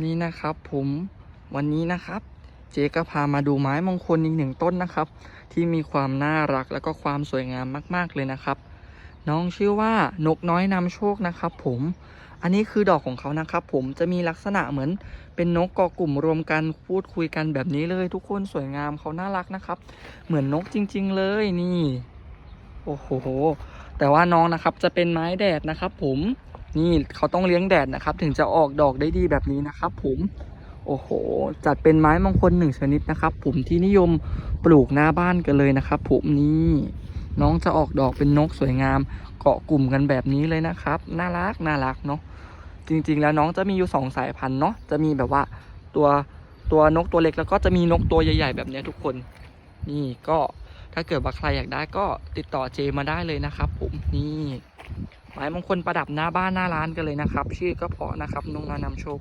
นี่นะครับผมวันนี้นะครับ เจ๊ก็พามาดูไม้มงคลอีกหนึ่งต้นนะครับ ที่มีความน่ารักแล้วก็ความสวยงามมาก ๆเลยนะครับ น้องชื่อว่านกน้อยนำโชคนะครับผมอันนี้คือดอกของเขานะครับผมจะมีลักษณะเหมือนเป็นนกกอกลุ่มรวมกันพูดคุยกันแบบนี้เลยทุกคนสวยงามเขาน่ารักนะครับ เหมือนนกจริง ๆ เลยนี่ โอ้โหแต่ว่าน้องนะครับจะเป็นไม้แดดนะครับผม นี่เขาต้องเลี้ยงแดดนะครับ ถึงจะออกดอกได้ดีแบบนี้นะครับ ผมโอ้โห จัดเป็นไม้มงคลหนึ่งชนิดนะครับ ผมที่นิยมปลูกหน้าบ้านกันเลยนะครับ ผมนี่น้องจะออกดอกเป็นนกสวยงาม เกาะกลุ่มกันแบบนี้เลยนะครับ น่ารักน่ารักเนาะจริง ๆ แล้วน้องจะมีอยู่สองสายพันธุ์เนาะจะมีแบบว่าตัวตัวนกตัวเล็กแล้วก็จะมีนกตัวใหญ่ ๆ แบบนี้ทุกคน นี่ก็ถ้าเกิดว่าใครอยากได้ก็ติดต่อเจมาได้เลยนะครับ ผมนี่ ไม้มงคลประดับหน้าบ้านหน้าร้านกันเลยนะครับ ชื่อก็เพาะนะครับนงนานำโชค